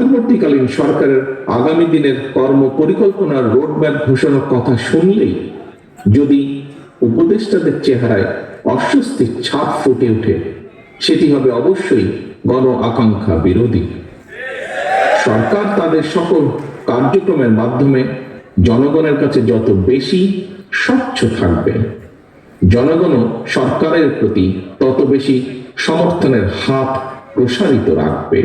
অন্তর্বর্তীকালীন সরকারের আগামী দিনের কর্ম পরিকল্পনার রোডম্যাপ ঘোষণার কথা শুনলেই যদি উপদেষ্টাদের চেহারায় অস্বস্তির ছাপ ফুটে ওঠে, সেটি হবে অবশ্যই গণ আকাঙ্ক্ষা বিরোধী। সরকার তাদের সকল কার্যক্রমের মাধ্যমে জনগণের কাছে যত বেশি স্বচ্ছ থাকবে, জনগণও সরকারের প্রতি তত বেশি সমর্থনের হাত প্রসারিত রাখবে।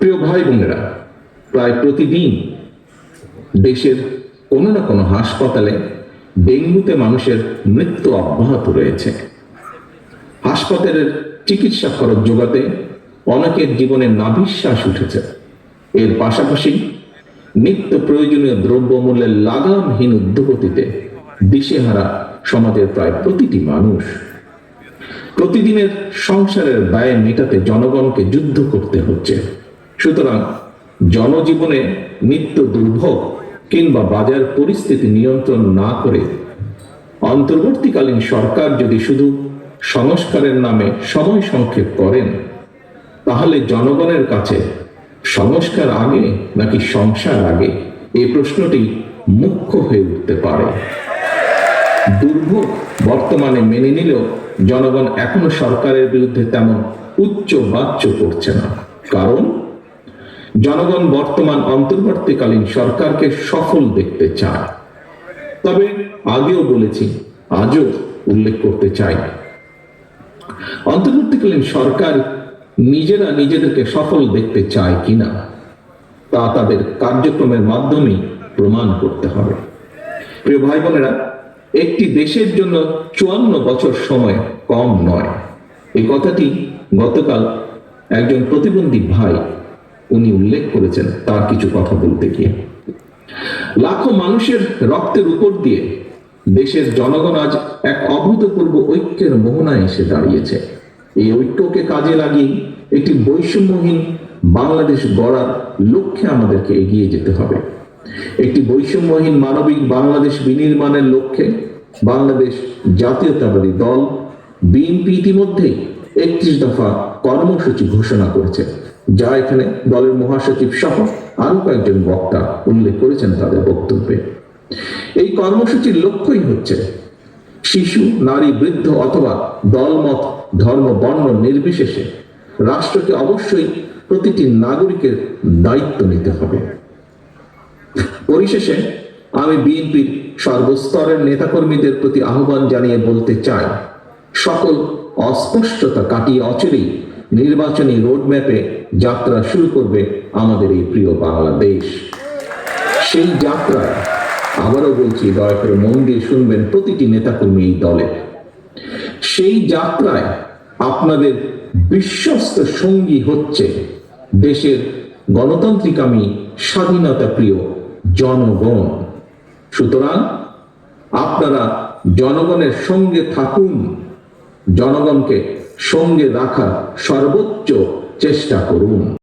প্রিয় ভাই বোনেরা, প্রায় প্রতিদিন দেশের কোনো না কোনো হাসপাতালে ডেঙ্গুতে মানুষের মৃত্যু অব্যাহত রয়েছে। হাসপাতালের চিকিৎসা খরচ যোগাতে অনেকের জীবনে নাভিশ্বাস উঠেছে। এর পাশাপাশি নিত্য প্রয়োজনীয় দ্রব্যমূল্যের লাগামহীন উদ্যোগতিতে দিশেহারা সমাজের প্রায় প্রতিটি মানুষ প্রতিদিনের সংসারের ব্যয় মেটাতে জনগণকে যুদ্ধ করতে হচ্ছে। সুতরাং জনজীবনে নিত্য দুর্ভোগ কিংবা বাজার পরিস্থিতি নিয়ন্ত্রণ না করে অন্তর্বর্তীকালীন সরকার যদি শুধু সংস্কারের নামে সময় সংক্ষেপ করেন, তাহলে জনগণের কাছে সংস্কার আগে নাকি সংসার আগে? এই প্রশ্নটি মুখ্য হয়ে উঠতে পারে। দুর্ভোগ বর্তমানে মেনে নিলেও জনগণ এখনও সরকারের বিরুদ্ধে তেমন উচ্চ বাচ্য করছে না। কারণ জনগণ বর্তমান অন্তর্বর্তীকালীন সরকারকে সফল দেখতে চায়। তবে আগেও বলেছি, আজও উল্লেখ করতে চাই অন্তর্বর্তীকালীন সরকার নিজেরা নিজেদেরকে সফল দেখতে চায় কিনা, তা তাদের কার্যক্রমের মাধ্যমেই প্রমাণ করতে হবে। প্রিয় ভাই বোনেরা একটি দেশের জন্য চুয়ান্ন বছর সময় কম নয়। এই কথাটি গতকাল একজন প্রতিবন্ধী ভাই উনি উল্লেখ করেছেন তার কিছু কথা বলতে গিয়ে। লাখো মানুষের রক্তের উপর দিয়ে দেশের জনগণ আজ এক অভূতপূর্ব ঐক্যের মোহনায় এসে দাঁড়িয়েছে। এই ঐক্যকে কাজে লাগিয়ে একটি বৈষম্যহীন বাংলাদেশ গড়ার লক্ষ্যে আমাদেরকে এগিয়ে যেতে হবে। একটি বৈষম্যহীন মানবিক বাংলাদেশ বিনির্মাণের লক্ষ্যে বাংলাদেশ জাতীয়তাবাদী দল বিএনপি ইতিমধ্যেই একত্রিশ দফা কর্মসূচি ঘোষণা করেছে। যা এখানে দলের মহাসচিব সহ আরও কয়েকজন বক্তা উল্লেখ করেছেন তাদের বক্তব্যে। এই কর্মসূচির লক্ষ্যই হচ্ছে শিশু, নারী, বৃদ্ধ অথবা দলমত, ধর্ম, বর্ণ নির্বিশেষে রাষ্ট্রকে অবশ্যই প্রতিটি নাগরিকের দায়িত্ব নিতে হবে। পরিশেষে আমি বিএনপির সর্বস্তরের নেতাকর্মীদের প্রতি আহ্বান জানিয়ে বলতে চাই, সকল অস্পষ্টতা কাটিয়ে অচিরেই নির্বাচনী রোডম্যাপে যাত্রা শুরু করবে আমাদের এই প্রিয় বাংলাদেশ। সেই যাত্রায় আবারও বলছি, দয়া করে মন দিয়ে শুনবেন প্রতিটি নেতাকর্মী এই দলে। সেই যাত্রায় আপনাদের বিশ্বস্ত সঙ্গী হচ্ছে দেশের গণতান্ত্রিকামী, স্বাধীনতা প্রিয় জনগণ। সুতরাং আপনারা জনগণের সঙ্গে থাকুন, জনগণকে সঙ্গে রাখার সর্বোচ্চ চেষ্টা করুন।